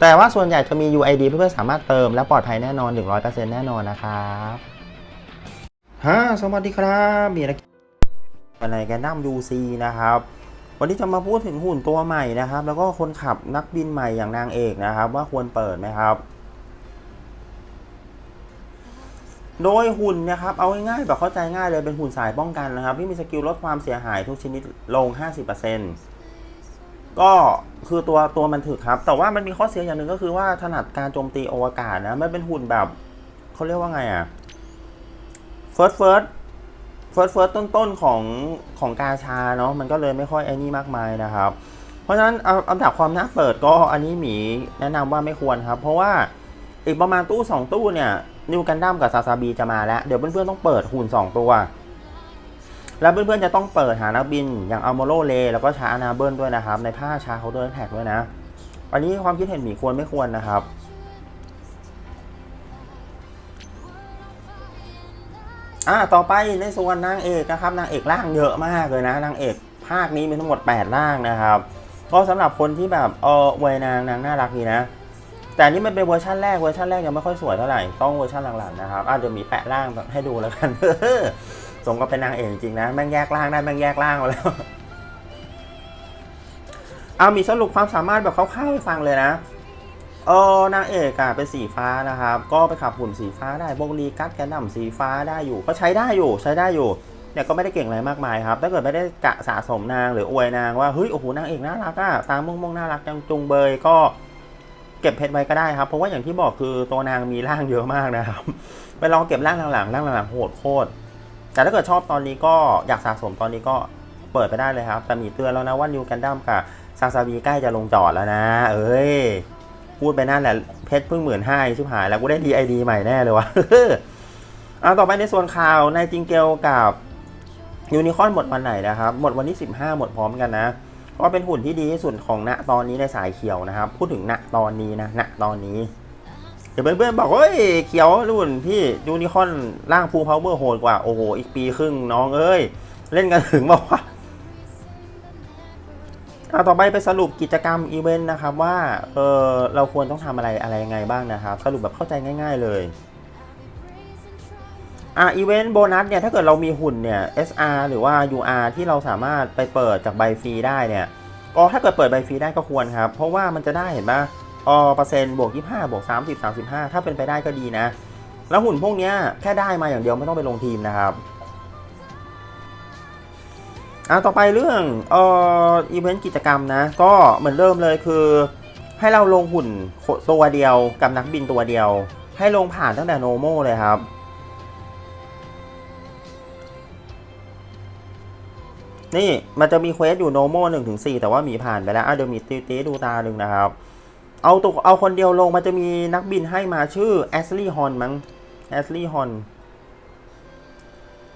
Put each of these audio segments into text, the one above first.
แต่ว่าส่วนใหญ่จะมี UID เพื่อนๆสามารถเติมและปลอดภัยแน่นอน 100%แน่นอนนะครับฮะสวัสดีครับมีอะไรอะไรกันดั้ม UC นะครับ วันนี้จะมาพูดถึงหุ่นตัวใหม่นะครับ แล้วก็คนขับนักบินใหม่อย่างนางเอกนะครับ ว่าควรเปิดไหมครับโดยหุ่นนะครับเอาง่ายๆแบบเข้าใจง่ายเลยเป็นหุ่นสายป้องกันนะครับ ที่มีสกิลลดความเสียหายทุกชนิดลง 50% ก็คือตัวตัวมันถึกครับ แต่ว่ามันมีข้อเสียอย่างหนึ่งก็คือว่าถนัดการโจมตีอวกาศนะมันเป็นหุ่นแบบเขาเรียกว่าไงอะ first first first first ต้นๆของของกาชาเนาะมันก็เลยไม่ค่อยไอ้นี่มากมายนะครับ เพราะฉะนั้นเอาอันดับความน่าเปิดก็อันนี้หมีแนะนำว่าไม่ควรครับ เพราะว่าอีกประมาณตู้ 2 ตู้เนี่ยนิวกันดั้มกับซาซาบีจะมาแล้ว เดี๋ยวเพื่อนๆต้องเปิดหุ่น 2 ตัว แล้วเพื่อนๆจะต้องเปิดหานักบินอย่างอัลโมโรเลแล้วก็ชาอานาเบิลด้วยนะครับ ในผ้าชาเขาเดินแท็กด้วยนะ อันนี้ความคิดเห็นหมีควรไม่ควรนะครับอ่าต่อไปในส่วนนางเอกนะครับนางเอกร่างเยอะมากเลยนะนางเอกภาคนี้มีทั้งหมด 8 ร่างนะครับ ก็สำหรับคนที่แบบเออเวยนางนางน่ารักดีนะ แต่อันนี่มันเป็นเวอร์ชันแรกเวอร์ชันแรกยังไม่ค่อยสวยเท่าไหร่ต้องเวอร์ชันหลังๆนะครับอะเดี๋ยวมีแปะร่างให้ดูแล้วกันสมก็เป็นนางเอกจริงๆนะแม่งแยกร่างได้แม่งแยกร่างมาแล้วเอามีสรุปความสามารถแบบคร่าวๆให้ฟังเลยนะเออนางเอกอะเป็นสีฟ้านะครับ ก็ไปขับหุ่นสีฟ้าได้โบกรีกัดแกนดัมสีฟ้าได้อยู่ ก็ใช้ได้อยู่ใช้ได้อยู่เนี่ยก็ไม่ได้เก่งอะไรมากมายครับ ถ้าเกิดไม่ได้กะสะสมนางหรืออวยนางว่าเฮ้ยโอ้โหนางเอกน่ารักอะตามม่วงน่ารักจังจุงเบยก็ เก็บเพชรไว้ก็ได้ครับ เพราะว่าอย่างที่บอกคือตัวนางมีร่างเยอะมากนะครับ ไปลองเก็บร่างหลังๆร่างหลังๆโหดโคตร แต่ถ้าเกิดชอบตอนนี้ก็อยากสะสมตอนนี้ก็เปิดไปได้เลยครับ แต่มีเตือนแล้วนะว่านิวกันดั้มกับซาซาบีใกล้จะลงจอดแล้วนะ เอ้ย พูดไปนั่นแหละเพชรเพิ่งหมื่นห้าชิบหายแล้วกูได้ดีไอดีใหม่แน่เลยวะเอาต่อไปในส่วนข่าวในจิงเกลกับยูนิคอนหมดวันไหนนะครับ หมดวันที่ 15 หมดพร้อมกันนะ ก็เป็นหุ่นที่ดีที่สุดของณตอนนี้ในสายเขียวนะครับ พูดถึงณตอนนี้นะณตอนนี้ เดี๋ยวเพื่อนๆบอกว่าเฮ้ยเขียวรุ่นพี่ยูนิคอนร่างฟูลพาวเวอร์โหดกว่า โอ้โห อีกปีครึ่งน้องเอ้ย เล่นกันถึงบอกว่าเอาต่อไปไปสรุปกิจกรรมอีเวนต์นะครับว่าเออเราควรต้องทำอะไรอะไรยังไงบ้างนะครับ สรุปแบบเข้าใจง่าย ๆ เลย อะอีเวนต์โบนัสเนี่ย ถ้าเกิดเรามีหุ่นเนี่ย SR หรือว่า UR ที่เราสามารถไปเปิดจากใบฟรีได้เนี่ยก็ถ้าเกิดเปิดใบฟรีได้ก็ควรครับ เพราะว่ามันจะได้เห็นปะออเปอร์เซ็นต์บวก 25 บวก 30 35 ถ้าเป็นไปได้ก็ดีนะ แล้วหุ่นพวกเนี้ยแค่ได้มาอย่างเดียวไม่ต้องไปลงทีมนะครับอะต่อไปเรื่องเอ่ออีเวนต์กิจกรรมนะ ก็เหมือนเดิมเลยคือ ให้เราลงหุ่นตัวเดียวกับนักบินตัวเดียว ให้ลงผ่านตั้งแต่โนโมเลยครับ นี่มันจะมีเควสอยู่โนโมหนึ่งถึงสี่แต่ว่ามีผ่านไปแล้วอะเดี๋ยวมีตีตีดูตาหนึ่งนะครับ เอาตัวเอาคนเดียวลงมันจะมีนักบินให้มาชื่อแอสลีย์ฮอนมั้งแอสลีย์ฮอน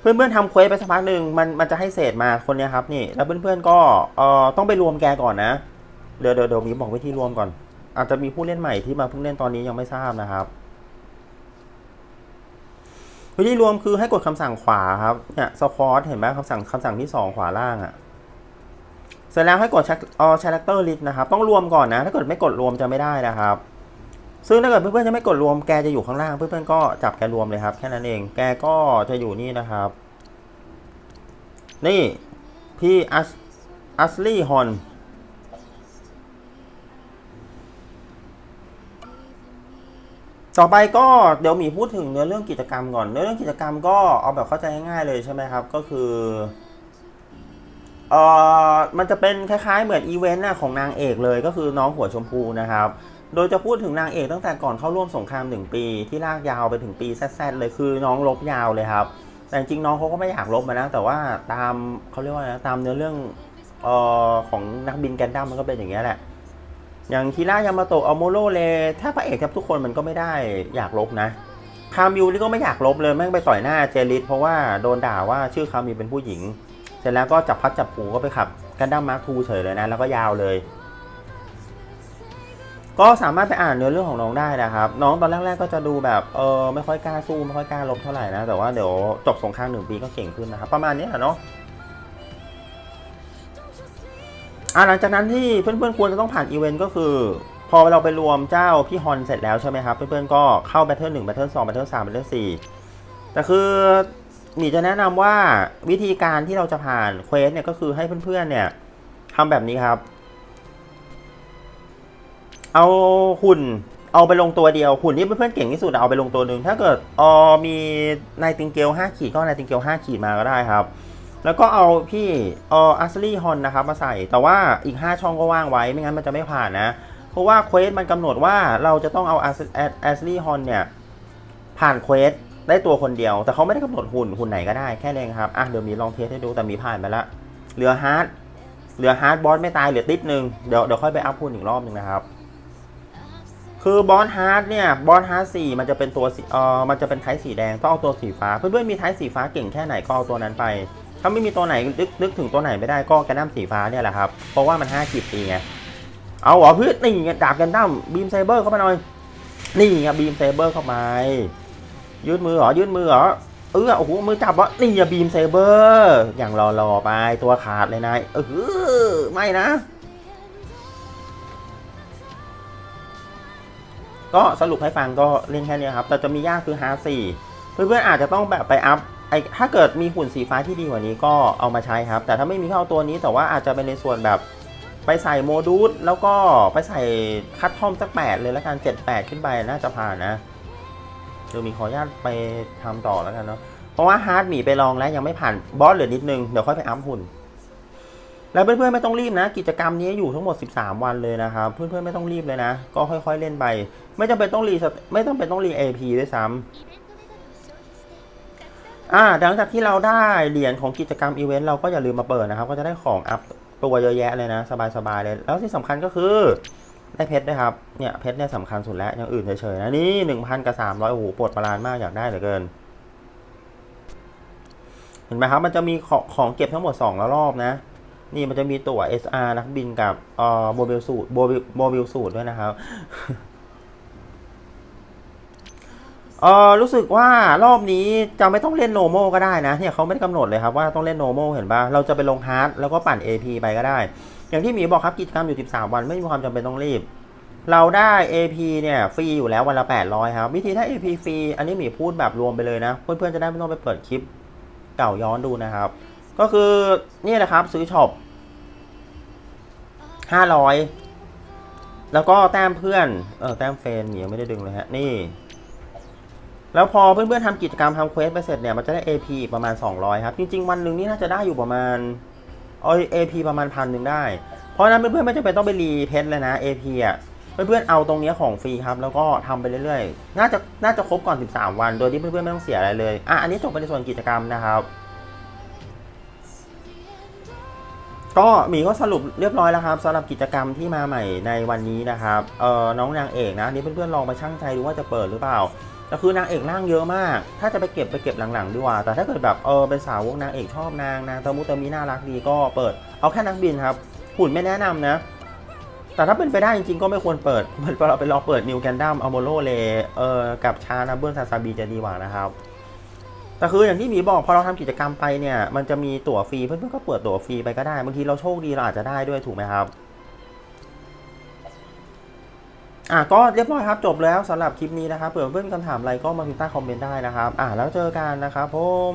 เพื่อนๆทำเควสไปสักพักหนึ่งมันมันจะให้เศษมาคนนี้ครับนี่แล้วเพื่อนๆก็เอ่อต้องไปรวมแกก่อนนะ เดี๋ยวเดี๋ยวเดี๋ยวมีบอกวิธีรวมก่อน อาจจะมีผู้เล่นใหม่ที่มาเพิ่งเล่นตอนนี้ยังไม่ทราบนะครับ วิธีรวมคือให้กดคำสั่งขวาครับเนี่ยสควอตเห็นไหมคำสั่งคำสั่งที่สองขวาล่างอะ่ะเสร็จแล้วให้กดชักเอ่อชารคเตอร์ลิสนะครับต้องรวมก่อนนะ ถ้าเกิดไม่กดรวมจะไม่ได้นะครับ ซึ่งถ้าเกิดเพื่อนๆจะไม่กดรวมแกจะอยู่ข้างล่าง เพื่อนๆก็จับแกรวมเลยครับแค่นั้นเอง แกก็จะอยู่นี่นะครับ นี่พี่อัสอัสลี่ฮอน ต่อไปก็เดี๋ยวมีพูดถึงเนื้อเรื่องกิจกรรมก่อน เนื้อเรื่องกิจกรรมก็เอาแบบเข้าใจง่ายๆเลยใช่ไหมครับ ก็คือเอ่อมันจะเป็นคล้ายๆ เหมือนอีเวนต์นะของนางเอกเลยก็คือน้องหัวชมพูนะครับ โดยจะพูดถึงนางเอกตั้งแต่ก่อนเข้าร่วมสงครามหนึ่งปีที่ลากยาวไปถึงปีแซดๆเลยคือน้องลบยาวเลยครับ แต่จริงๆน้องเขาก็ไม่อยากลบมานะแต่ว่าตามเขาเรียกว่าอะไรนะตามเนื้อเรื่องเอ่อของนักบินแกนดั้มมันก็เป็นอย่างเงี้แหละ อย่างคีร่ายามาโตะอัลโมโรเลถ้าพระเอกแทบทุกคนมันก็ไม่ได้อยากลบนะ คามิวนี่ก็ไม่อยากลบเลยแม่งไปต่อยหน้าเจลิสเพราะว่าโดนด่าว่าชื่อคามิวเป็นผู้หญิง เสร็จแล้วก็จับพัดจับผูก็ไปขับกันดั้มมาร์คทูเฉยเลยนะ แล้วก็ยาวเลย ก็สามารถไปอ่านเนื้อเรื่องของน้องได้นะครับ น้องตอนแรก ๆ ก็จะดูแบบเออไม่ค่อยกล้าสู้ไม่ค่อยกล้าลบเท่าไหร่นะแต่ว่าเดี๋ยวจบสงครามหนึ่งปีก็เก่งขึ้นนะครับประมาณนี้แหละเนาะ อะหลังจากนั้นที่เพื่อนๆควรจะต้องผ่านอีเวนต์ก็คือ พอเราไปรวมเจ้าพี่ฮอนเสร็จแล้วใช่ไหมครับ เพื่อนๆก็เข้าแบทเทิลหนึ่งแบทเทิลสองแบทเทิลสามแบทเทิลสี่แต่คือหนีจะแนะนำว่าวิธีการที่เราจะผ่านเควสเนี่ยก็คือให้เพื่อนๆเนี่ยทำแบบนี้ครับ เอาหุ่นเอาไปลงตัวเดียวหุ่นที่เพื่อนๆเก่งที่สุดเอาไปลงตัวหนึ่งถ้าเกิดออมีนายติงเกลห้าขีดก็นายติงเกลห้าขีดมาก็ได้ครับ แล้วก็เอาพี่อออัสลี่ฮอนนะครับมาใส่ แต่ว่าอีก 5 ช่องก็ว่างไว้ ไม่งั้นมันจะไม่ผ่านนะ เพราะว่าเควสมันกำหนดว่าเราจะต้องเอาอัสลี่ฮอนเนี่ย ผ่านเควสได้ตัวคนเดียว แต่เขาไม่ได้กำหนดหุ่น หุ่นไหนก็ได้แค่นี้เองครับ อะเดี๋ยวมีลองเทสให้ดูแต่มีผ่านไปละเหลือฮาร์ดเหลือฮาร์ดบอสไม่ตายเหลือติดหนึ่งเดี๋ยวเดี๋ยวค่อยไปอัพหุ่นอีกรอบหนึ่งนะครับคือบอสฮาร์ดเนี่ยบอสฮาร์ดสี่มันจะเป็นตัวเออมันจะเป็นไทป์สีแดงต้องเอาตัวสีฟ้า เพื่อนๆมีไทป์สีฟ้าเก่งแค่ไหนก็เอาตัวนั้นไป ถ้าไม่มีตัวไหนนึกนึกถึงตัวไหนไม่ได้ก็แกนดั้มสีฟ้าเนี่ยแหละครับ เพราะว่ามัน5ขีดตีไง เอาหรอพื่อนนี่ไงดาบแกนดั้มบีมไซเบอร์เข้ามาหน่อย นี่ไงบีมไซเบอร์เข้ามายืดมือเหรอยืดมือเหรอเออโอ้โหมือจับวะนี่อย่าบีมไซเบอร์ อย่างรอๆไปตัวขาดเลยนายเออไม่นะ ก็สรุปให้ฟังก็เล่นแค่นี้ครับ แต่จะมียากคือฮาร์สี่เพื่อนๆอาจจะต้องแบบไปอัพ อถ้าเกิดมีหุ่นสีฟ้าที่ดีกว่านี้ก็เอามาใช้ครับ แต่ถ้าไม่มีเข้าตัวนี้แต่ว่าอาจจะเป็นในส่วนแบบไปใส่โมดูลแล้วก็ไปใส่คัดทอมสักแปดเลยแล้วกันเจ็ดแปดขึ้นไปน่าจะผ่านนะเดี๋ยวมีขออนุญาตไปทำต่อแล้วกันเนาะเพราะว่าฮาร์ดหมีไปลองแล้วยังไม่ผ่านบอสเหลือนิดนึงเดี๋ยวค่อยไปอัพหุ่น แล้วเพื่อนๆไม่ต้องรีบนะ กิจกรรมนี้อยู่ทั้งหมด 13 วันเลยนะครับเพื่อนๆไม่ต้องรีบเลยนะ ก็ค่อย ๆเล่นไป ไม่จำเป็นต้องรีสตไม่ต้องเป็นต้องรี AP ด้วยซ้ำ อ่าหลังจากที่เราได้เหรียญของกิจกรรมอีเวนต์เราก็อย่าลืมมาเปิดนะครับ ก็จะได้ของอัพตัวเยอะแยะเลยนะ สบายๆเลย แล้วที่สำคัญก็คือได้เพชรด้ครับ เนี่ยเพชรเนี่ยสำคัญสุดแล้วอย่างอื่นเฉยๆนะนี่หนึ่งพันกับสามร้อยโอ้โหปวดประหลาดมากอยากได้เหลือเกิน เห็นไหมครับ มันจะมีของของเก็บทั้งหมด2รอบนะ นี่มันจะมีตั๋ว SR นักบินกับเอ่อโบวิลสูตรโบวิลโบวิลสูตรด้วยนะครับ เออรู้สึกว่ารอบนี้จะไม่ต้องเล่นโนโมก็ได้นะเนี่ยเขาไม่ได้กำหนดเลยครับว่าต้องเล่นโนโมเห็นปะเราจะไปลงฮาร์ดแล้วก็ปั่น AP ไปก็ได้ อย่างที่หมีบอกครับกิจกรรมอยู่ 13 วันไม่มีความจำเป็นต้องรีบ เราได้ AP เนี่ยฟรีอยู่แล้ววันละ 800 ครับ วิธีถ้า AP ฟรีอันนี้หมีพูดแบบรวมไปเลยนะ เพื่อนๆจะได้ไม่ต้องไปเปิดคลิปเก่าย้อนดูนะครับ ก็คือนี่แหละครับซื้อช็อปห้าร้อยแล้วก็แต้มเพื่อนเออแต้มเฟนยังไม่ได้ดึงเลยฮะนี่ แล้วพอเพื่อนๆทำกิจกรรมทำเควสไปเสร็จเนี่ยมันจะได้ AP อีประมาณ 200 ครับ จริง ๆ วันหนึ่งนี่น่าจะได้อยู่ประมาณเออ AP ประมาณพันหนึ่งได้ เพราะนั้นเพื่อนๆไม่จำเป็นต้องไปรีเพชเลยนะ AP อะเพื่อนๆเอาตรงนี้ของฟรีครับ แล้วก็ทำไปเรื่อยๆ น่าจะน่าจะครบก่อน 13 วัน โดยที่เพื่อนๆไม่ต้องเสียอะไรเลย อะ อันนี้จบไปในส่วนกิจกรรมนะครับ ก็หมีก็สรุปเรียบร้อยแล้วครับสำหรับกิจกรรมที่มาใหม่ในวันนี้นะครับ เออน้องนางเอกนะนี่เพื่อนๆลองไปชั่งใจดูว่าจะเปิดหรือเปล่า แต่คือนางเอกร่างเยอะมาก ถ้าจะไปเก็บไปเก็บหลังๆดีกว่า แต่ถ้าเกิดแบบเออเป็นสาวกนางเอกชอบนางนางตะมุตมีน่ารักดีก็เปิด เอาแค่นักบินครับ หุ่นไม่แนะนำนะ แต่ถ้าเป็นไปได้จริงๆก็ไม่ควรเปิดเราไปรอเปิดนิวแกนดัมอัลโมโลเลเออกับชานาเบิลซาซาบีจะดีกว่านะครับแต่คืออย่างที่หมีบอกพอเราทำกิจกรรมไปเนี่ยมันจะมีตั๋วฟรีเพื่อนๆก็เปิดตั๋วฟรีไปก็ได้บางทีเราโชคดีเราอาจจะได้ด้วยถูกไหมครับ อะก็เรียบร้อยครับจบแล้วสำหรับคลิปนี้นะครับเผื่อเพื่อนคำถามอะไรก็มาพิมพ์ใต้คอมเมนต์ได้นะครับ อะแล้วเจอกันนะครับผม